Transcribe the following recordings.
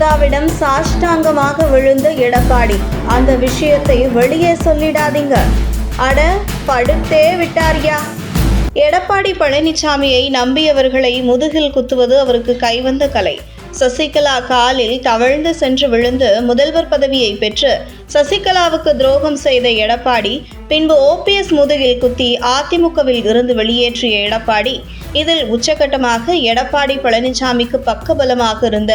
பிரேமலதாவிடம் சாஷ்டாங்கமாக விழுந்த எடப்பாடி. அந்த விஷயத்தை வெளியே சொல்லிடாதீங்க. அட படுத்தே விட்டார்யா. எடப்பாடி பழனிசாமியை நம்பியவர்களை முதுகில் குத்துவது அவருக்கு கைவந்த கலை. சசிகலா காலில் தவழ்ந்து சென்று விழுந்து முதல்வர் பதவியை பெற்று சசிகலாவுக்கு துரோகம் செய்த எடப்பாடி பின்பு ஓபிஎஸ் முதுகில் குத்தி அதிமுகவில் இருந்து வெளியேற்றிய எடப்பாடி இதில் உச்சகட்டமாக எடப்பாடி பழனிசாமிக்கு பக்கபலமாக இருந்த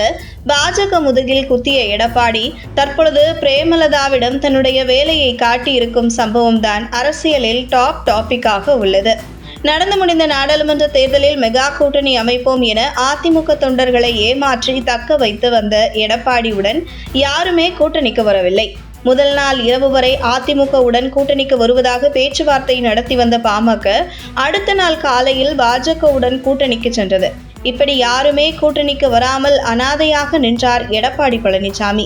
பாஜக முதுகில் குத்திய எடப்பாடி தற்பொழுது பிரேமலதாவிடம் தன்னுடைய வேலையை காட்டியிருக்கும் சம்பவம்தான் அரசியலில் டாப் டாபிக்காக உள்ளது. நடந்து முடிந்த நாடாளுமன்ற தேர்தலில் மெகா கூட்டணி அமைப்போம் என அதிமுக தொண்டர்களை ஏமாற்றி தக்க வைத்து வந்த எடப்பாடியுடன் யாருமே கூட்டணிக்கு வரவில்லை. முதல் நாள் இரவு வரை அதிமுகவுடன் கூட்டணிக்கு வருவதாக பேச்சுவார்த்தை நடத்தி வந்த பாமக அடுத்த நாள் காலையில் பாஜகவுடன் கூட்டணிக்கு சென்றது. இப்படி யாருமே கூட்டணிக்கு வராமல் அனாதையாக நின்றார் எடப்பாடி பழனிசாமி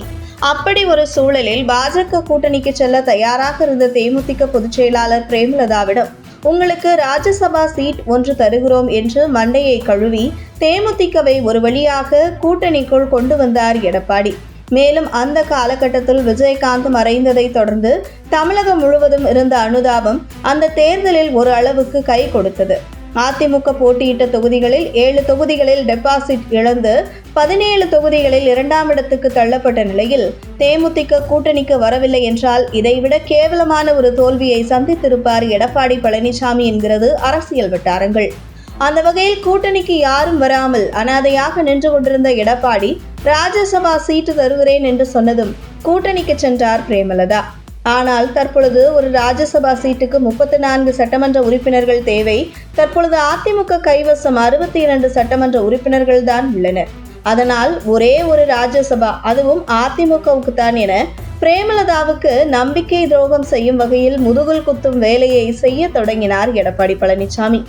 அப்படி ஒரு சூழலில் பாஜக கூட்டணிக்கு செல்ல தயாராக இருந்த தேமுதிக பொதுச் செயலாளர் பிரேமலதாவிடம் உங்களுக்கு ராஜ்யசபா சீட் ஒன்று தருகிறோம் என்று மண்டையை கழுவி தேமுதிகவை ஒரு வழியாக கூட்டணிக்குள் கொண்டு வந்தார் எடப்பாடி. மேலும் அந்த காலகட்டத்தில் விஜயகாந்த் மறைந்ததை தொடர்ந்து தமிழகம் முழுவதும் இருந்த அனுதாபம் அந்த தேர்தலில் ஒரு அளவுக்கு கை கொடுத்தது. அதிமுக போட்டியிட்ட தொகுதிகளில் ஏழு தொகுதிகளில் டெபாசிட் இழந்து பதினேழு தொகுதிகளில் இரண்டாம் இடத்துக்கு தள்ளப்பட்ட நிலையில் தேமுதிக கூட்டணிக்கு வரவில்லை என்றால் இதைவிட கேவலமான ஒரு தோல்வியை சந்தித்திருப்பார் எடப்பாடி பழனிசாமி என்கிறது அரசியல் வட்டாரங்கள். அந்த வகையில் கூட்டணிக்கு யாரும் வராமல் அனாதையாக நின்று கொண்டிருந்த எடப்பாடி ராஜ்யசபா சீட்டு தருகிறேன் என்று சொன்னதும் கூட்டணிக்கு சென்றார் பிரேமலதா. ஆனால் தற்பொழுது ஒரு ராஜ்யசபா சீட்டுக்கு முப்பத்தி நான்கு சட்டமன்ற உறுப்பினர்கள் தேவை. தற்பொழுது அதிமுக கைவசம் அறுபத்தி இரண்டு சட்டமன்ற உறுப்பினர்கள் தான் உள்ளனர். அதனால் ஒரே ஒரு ராஜ்யசபா அதுவும் அதிமுகவுக்கு தான் என பிரேமலதாவுக்கு நம்பிக்கை துரோகம் செய்யும் வகையில் முதுகுல் குத்தும் வேலையை செய்ய தொடங்கினார் எடப்பாடி பழனிசாமி.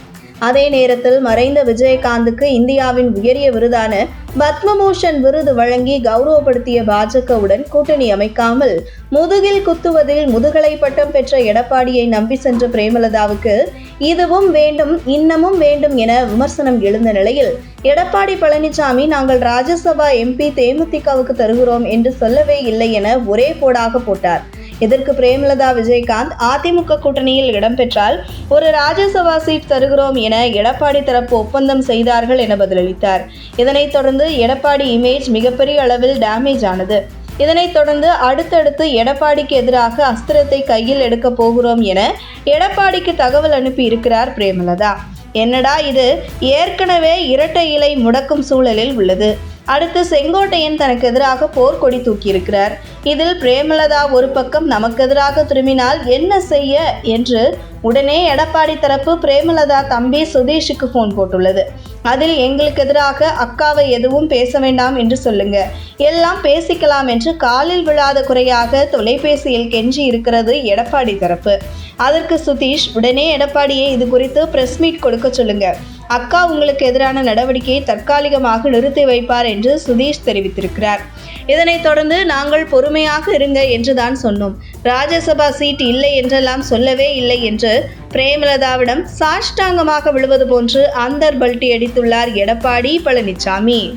அதே நேரத்தில் மறைந்த விஜயகாந்துக்கு இந்தியாவின் உயரிய விருதான பத்மபூஷன் விருது வழங்கி கௌரவப்படுத்திய பாஜகவுடன் கூட்டணி அமைக்காமல் முதுகில் குத்துவதில் முதுகலை பட்டம் பெற்ற எடப்பாடியை நம்பி சென்ற பிரேமலதாவுக்கு இதுவும் வேண்டும் இன்னமும் வேண்டும் என விமர்சனம் எழுந்த நிலையில் எடப்பாடி பழனிசாமி நாங்கள் ராஜ்யசபா எம்பி தேமுதிகவுக்கு தருகிறோம் என்று சொல்லவே இல்லை என ஒரே போடாக போட்டார். இதற்கு பிரேமலதா விஜயகாந்த் அதிமுக கூட்டணியில் இடம்பெற்றால் ஒரு ராஜ்யசபா சீட் தருகிறோம் என எடப்பாடி தரப்பு ஒப்பந்தம் செய்தார்கள் என பதிலளித்தார். இதனைத் தொடர்ந்து எடப்பாடி இமேஜ் மிகப்பெரிய அளவில் டேமேஜ் ஆனது. இதனைத் தொடர்ந்து அடுத்தடுத்து எடப்பாடிக்கு எதிராக அஸ்திரத்தை கையில் எடுக்கப் போகிறோம் என எடப்பாடிக்கு தகவல் அனுப்பி இருக்கிறார் பிரேமலதா. என்னடா இது? ஏற்கனவே இரட்டை இலை முடக்கும் சூழலில் உள்ளது. அடுத்து செங்கோட்டையன் தனக்கு எதிராக போர்க்கொடி தூக்கியிருக்கிறார். இதில் பிரேமலதா ஒரு பக்கம் நமக்கு எதிராக திரும்பினால் என்ன செய்ய? என்று உடனே எடப்பாடி தரப்பு பிரேமலதா தம்பி சுதீஷுக்கு ஃபோன் போட்டுள்ளது. அதில் எங்களுக்கு எதிராக அக்காவை எதுவும் பேச வேண்டாம் என்று சொல்லுங்க. எல்லாம் பேசிக்கலாம் என்று காலில் விழாத குறையாக தொலைபேசியில் கெஞ்சி இருக்கிறது எடப்பாடி தரப்பு. அதற்கு சுதீஷ் உடனே எடப்பாடியை இது குறித்து பிரஸ் மீட் கொடுக்க சொல்லுங்க. அக்கா உங்களுக்கு எதிரான நடவடிக்கையை தற்காலிகமாக நிறுத்தி வைப்பார் என்று சுதீஷ் தெரிவித்திருக்கிறார். இதனைத் தொடர்ந்து நாங்கள் பொறுமையாக இருங்க என்றுதான் சொன்னோம். ராஜ்யசபா சீட் இல்லை என்றெல்லாம் சொல்லவே இல்லை என்று பிரேமலதாவிடம் சாஷ்டாங்கமாக விழுவது போன்று அந்தர் பல்ட்டி அடித்துள்ளார் எடப்பாடி பழனிசாமி